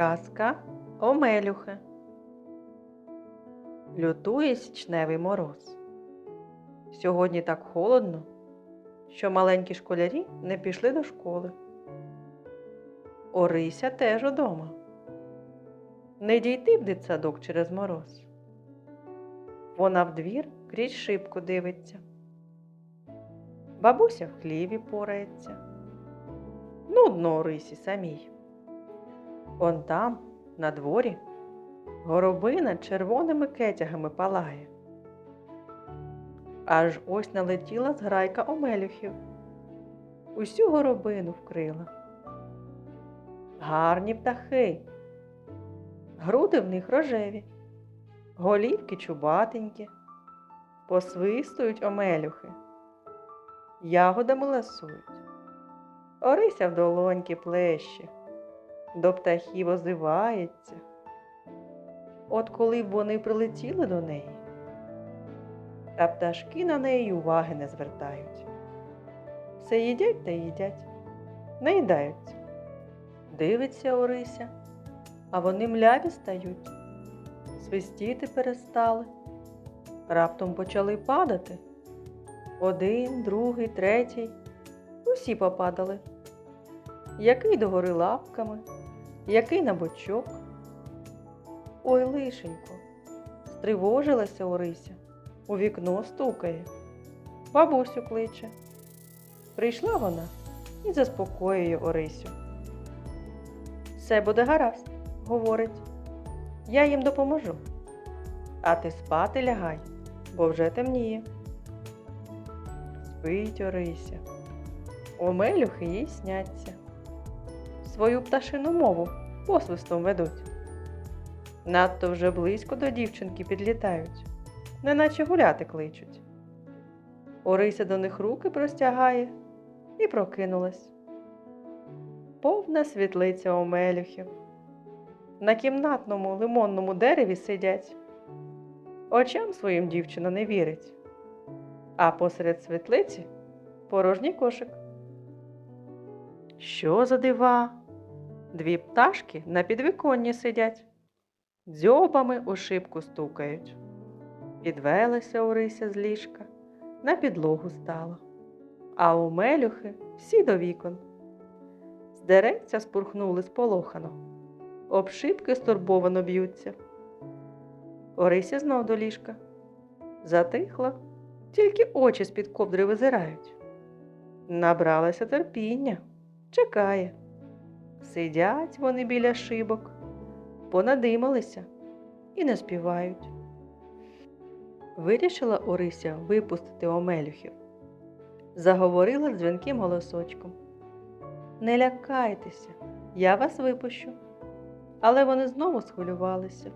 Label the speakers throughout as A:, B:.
A: Казка Омелюхи. Лютує січневий мороз. Сьогодні так холодно, що маленькі школярі не пішли до школи. Орися теж удома. Не дійти в дитсадок через мороз. Вона в двір крізь шибку дивиться. Бабуся в хліві порається. Нудно Орисі самій. Он там, на дворі, горобина червоними кетягами палає. Аж ось налетіла зграйка омелюхів. Усю горобину вкрила. Гарні птахи. Груди в них рожеві, голівки чубатенькі, посвистують омелюхи, ягодами ласують. Орися в долоньки плещі до птахів озивається. От коли б вони прилетіли до неї, та пташки на неї уваги не звертають. Все їдять та їдять, наїдаються. Дивиться Орися, а вони мляві стають, свистіти перестали, раптом почали падати. Один, другий, третій, усі попадали. Який догори лапками, який на бочок. Ой, лишенько, стривожилася Орися, у вікно стукає, бабусю кличе. Прийшла вона і заспокоює Орисю. Все буде гаразд, говорить. Я їм допоможу. А ти спати лягай, бо вже темніє. Спить Орися. Омелюхи їй сняться свою пташину мову посвистом ведуть. Надто вже близько до дівчинки підлітають, неначе гуляти кличуть. Орися до них руки простягає і прокинулась. Повна світлиця омелюхів. На кімнатному лимонному дереві сидять. Очам своїм дівчина не вірить, а посеред світлиці порожній кошик. Що за дива? Дві пташки на підвіконні сидять, дзьобами у шибку стукають. Підвелася Орися з ліжка, на підлогу стала, а у мелюхи всі до вікон. З деревця спурхнули сполохано, об шибки стурбовано б'ються. Орися знов до ліжка. Затихла, тільки очі з-під ковдри визирають. Набралася терпіння, чекає. Сидять вони біля шибок, понадималися і не співають. Вирішила Орися випустити омелюхів. Заговорила дзвінким голосочком. Не лякайтеся, я вас випущу. Але вони знову схвилювалися.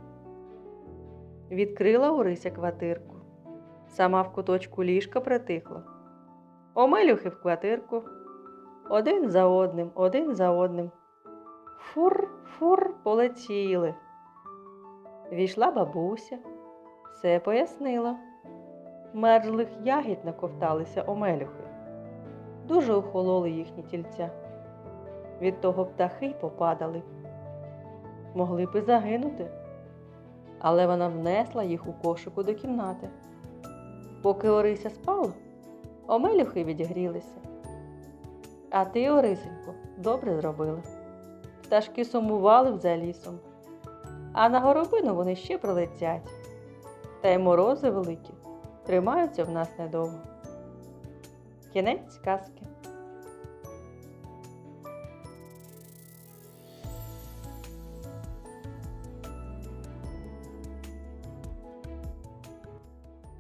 A: Відкрила Орися квартирку. Сама в куточку ліжка притихла. Омелюхи в квартирку. Один за одним, один за одним. Фур, фур полетіли. Війшла бабуся, все пояснила. Мерзлих ягід наковталися омелюхи. Дуже охололи їхні тільця. Від того птахи й попадали. Могли б і загинути, але вона внесла їх у кошику до кімнати. Поки Орися спала, омелюхи відігрілися. А ти, Орисенько, добре зробила. Пташки сумували б за лісом, а на горобину вони ще прилетять. Та й морози великі тримаються в нас недовго. Кінець казки.